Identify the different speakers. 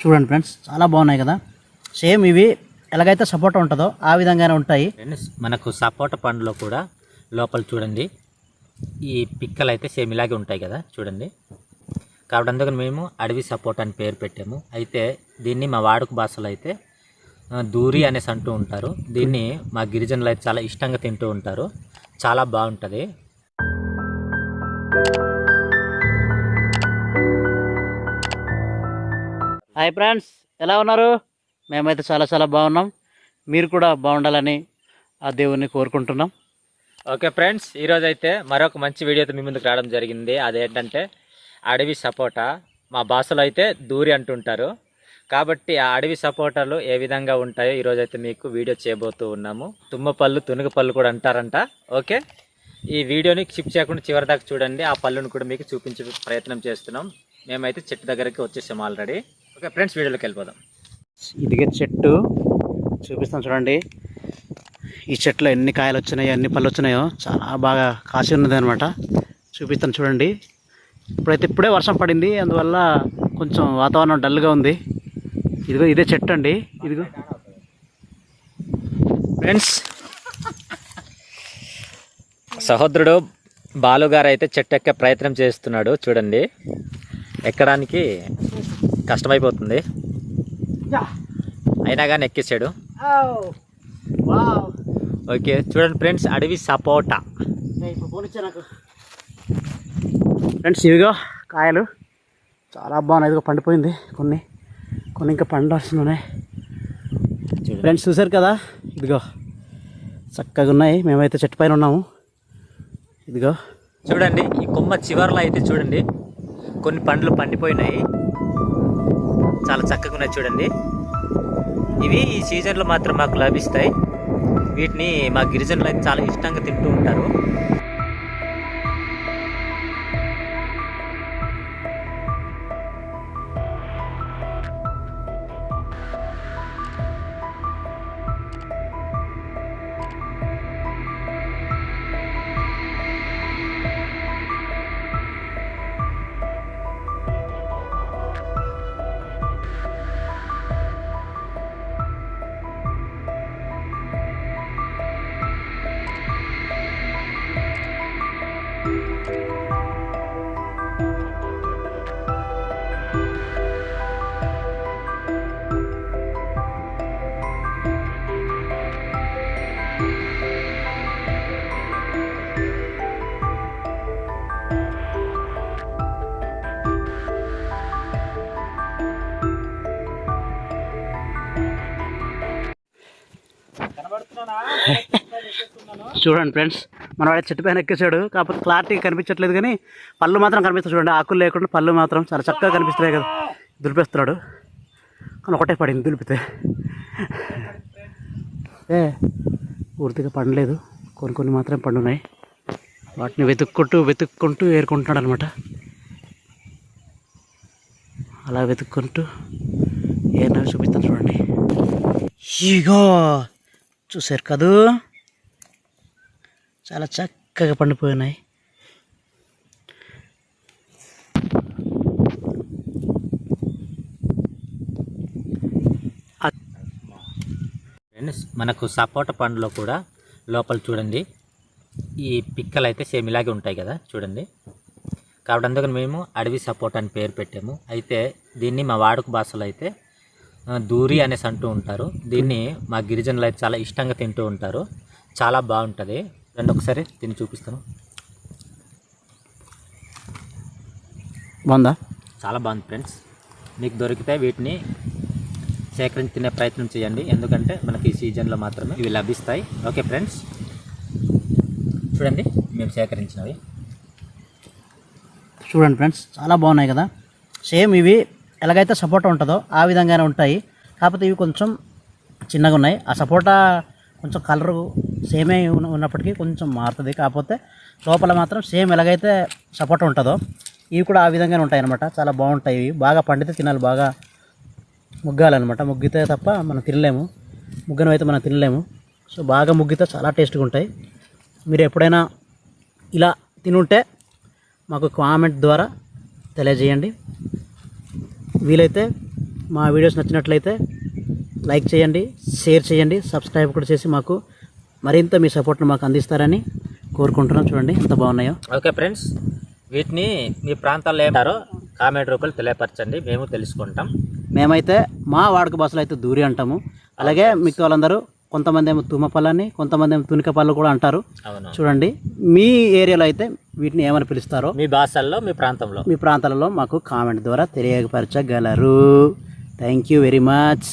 Speaker 1: చూడండి ఫ్రెండ్స్ చాలా బాగున్నాయి కదా. సేమ్ ఇవి ఎలాగైతే సపోటా ఉంటుందో ఆ విధంగానే ఉంటాయి.
Speaker 2: మనకు సపోటా పండులో కూడా లోపల చూడండి ఈ పిక్కలు అయితే సేమ్ ఇలాగే ఉంటాయి కదా చూడండి. కాబట్టి అందుకని మేము అడవి సపోటా అని పేరు పెట్టాము. అయితే దీన్ని మా వాడుక భాషలో అయితే దూరి అనేసి అంటూ ఉంటారు. దీన్ని మా గిరిజనులు అయితే చాలా ఇష్టంగా తింటూ ఉంటారు. చాలా బాగుంటుంది.
Speaker 1: హాయ్ ఫ్రెండ్స్ ఎలా ఉన్నారు? మేమైతే చాలా చాలా బాగున్నాం. మీరు కూడా బాగుండాలని ఆ దేవుణ్ణి కోరుకుంటున్నాం.
Speaker 2: ఓకే ఫ్రెండ్స్ ఈరోజు అయితే మరొక మంచి వీడియోతో మీ ముందుకు రావడం జరిగింది. అదేంటంటే అడవి సపోటా. మా భాషలో అయితే దూరి అంటుంటారు. కాబట్టి ఆ అడవి సపోటాలు ఏ విధంగా ఉంటాయో ఈరోజు అయితే మీకు వీడియో చేయబోతూ ఉన్నాము. తుమ్మ పళ్ళు తునుగ పళ్ళు కూడా అంటారంట. ఓకే? ఈ వీడియోని స్కిప్ చేయకుండా చివరి దాకా చూడండి. ఆ పళ్ళును కూడా మీకు చూపించే ప్రయత్నం చేస్తున్నాం. మేమైతే చెట్టు దగ్గరికి వచ్చేసాం ఆల్రెడీ. ఓకే ఫ్రెండ్స్ వీడియోలోకి వెళ్ళిపోదాం.
Speaker 1: ఇదిగే చెట్టు. చూపిస్తాను చూడండి. ఈ చెట్లో ఎన్ని కాయలు వచ్చినాయో ఎన్ని పళ్ళు వచ్చినాయో చాలా బాగా కాసి ఉన్నది అనమాట చూపిస్తాను చూడండి. ఇప్పుడైతే ఇప్పుడే వర్షం పడింది అందువల్ల కొంచెం వాతావరణం డల్గా ఉంది. ఇదిగో ఇదే చెట్టు అండి. ఇదిగో.
Speaker 2: ఫ్రెండ్స్ సహోదరుడు బాలుగారు అయితే చెట్టు ఎక్కే ప్రయత్నం చేస్తున్నాడు చూడండి. ఎక్కడానికి? కష్టమైపోతుంది. అయినా కానీ ఎక్కేసాడు. ఓకే చూడండి ఫ్రెండ్స్ అడవి సపోటా.
Speaker 1: ఫ్రెండ్స్ ఇవిగో కాయలు. చాలా బాగున్నాయి. ఇదిగో పండిపోయింది కొన్ని. కొన్ని ఇంకా పండాల్సి ఉన్నాయి ఫ్రెండ్స్ చూసారు కదా? ఇదిగో చక్కగా ఉన్నాయి. మేమైతే చెట్టు పైన ఉన్నాము. ఇదిగో.
Speaker 2: చూడండి ఈ కొమ్మ చివర్లో అయితే చూడండి కొన్ని పండ్లు పండిపోయినాయి. చాలా చక్కగా ఉన్నాయి చూడండి. ఇవి ఈ సీజన్లో మాత్రం మాకు లభిస్తాయి. వీటిని మా గిరిజనులు అయితే చాలా ఇష్టంగా తింటూ ఉంటారు.
Speaker 1: Música చూడండి ఫ్రెండ్స్ మన చెట్టు పైన ఎక్కేసాడు కాకపోతే క్లారిటీ కనిపించట్లేదు కానీ పళ్ళు మాత్రం కనిపిస్తుంది చూడండి. ఆకులు లేకుండా పళ్ళు మాత్రం చాలా చక్కగా కనిపిస్తున్నాయి కదా. దులిపేస్తున్నాడు. కానీ ఒకటే పడింది దులిపితే. ఏ పూర్తిగా పండలేదు. కొన్ని కొన్ని మాత్రం పండున్నాయి. వాటిని వెతుక్కుంటూ వెతుక్కుంటూ ఏరుకుంటున్నాడు అనమాట అలా వెతుక్కుంటూ ఏనా చూపిస్తాను చూడండి. ఇగో చూసారు కదూ? చాలా చక్కగా పండిపోయినాయి.
Speaker 2: ఫ్రెండ్స్ మనకు సపోటా పండులో కూడా లోపల చూడండి ఈ పిక్కలు అయితే సేమ్ ఇలాగే ఉంటాయి కదా చూడండి. కాబట్టి అందుకని మేము అడవి సపోటా అని పేరు పెట్టాము. అయితే దీన్ని మా వాడుక భాషలో అయితే దూరి అనేసి అంటూ ఉంటారు. దీన్ని మా గిరిజనులు అయితే చాలా ఇష్టంగా తింటూ ఉంటారు. చాలా బాగుంటుంది. రెండు ఒకసారి తిని చూపిస్తాను.
Speaker 1: బాగుందా?
Speaker 2: చాలా బాగుంది ఫ్రెండ్స్. మీకు దొరికితే వీటిని సేకరించి తినే ప్రయత్నం చేయండి. ఎందుకంటే మనకి ఈ సీజన్లో మాత్రమే ఇవి లభిస్తాయి. Okay friends. చూడండి మేము సేకరించినవి.
Speaker 1: చూడండి ఫ్రెండ్స్ చాలా బాగున్నాయి కదా. సేమ్ ఇవి ఎలాగైతే సపోటా ఉంటుందో ఆ విధంగానే ఉంటాయి. కాకపోతే ఇవి కొంచెం చిన్నగా ఉన్నాయి. ఆ సపోటా కొంచెం కలరు సేమే ఉన్నప్పటికీ కొంచెం మారుతుంది. కాకపోతే లోపల మాత్రం సేమ్ ఎలాగైతే సపోటా ఉంటుందో ఇవి కూడా ఆ విధంగానే ఉంటాయి అనమాట చాలా బాగుంటాయి. ఇవి బాగా పండితే తినాలి. బాగా ముగ్గాలన్నమాట. ముగ్గితే తప్ప మనం తినలేము. ముగ్గను అయితే మనం తినలేము. సో బాగా ముగ్గితే చాలా టేస్ట్గా ఉంటాయి. మీరు ఎప్పుడైనా ఇలా తినుంటే మాకు కామెంట్ ద్వారా తెలియజేయండి. వీలైతే మా వీడియోస్ నచ్చినట్లయితే లైక్ చేయండి షేర్ చేయండి సబ్స్క్రైబ్ కూడా చేసి మాకు మరింత మీ సపోర్ట్ను మాకు అందిస్తారని కోరుకుంటున్నాం. చూడండి ఎంత బాగున్నాయో.
Speaker 2: ఓకే ఫ్రెండ్స్ వీటిని మీ ప్రాంతాల్లో ఏమంటారో కామెంట్ రూపంలో తెలియపరచండి మేము తెలుసుకుంటాం.
Speaker 1: మేమైతే మా వాడుక భాషలో అయితే దూరి అంటాము. అలాగే మిగతా వాళ్ళందరూ కొంతమంది ఏమో తుమ్మపల్లని కొంతమంది ఏమో తునికపల్లు కూడా అంటారు.
Speaker 2: అవును.
Speaker 1: చూడండి మీ ఏరియాలో అయితే వీటిని ఏమని పిలుస్తారో
Speaker 2: మీ భాషల్లో మీ ప్రాంతంలో.
Speaker 1: మీ ప్రాంతాలలో మాకు కామెంట్ ద్వారా తెలియపరచగలరు. Thank you very much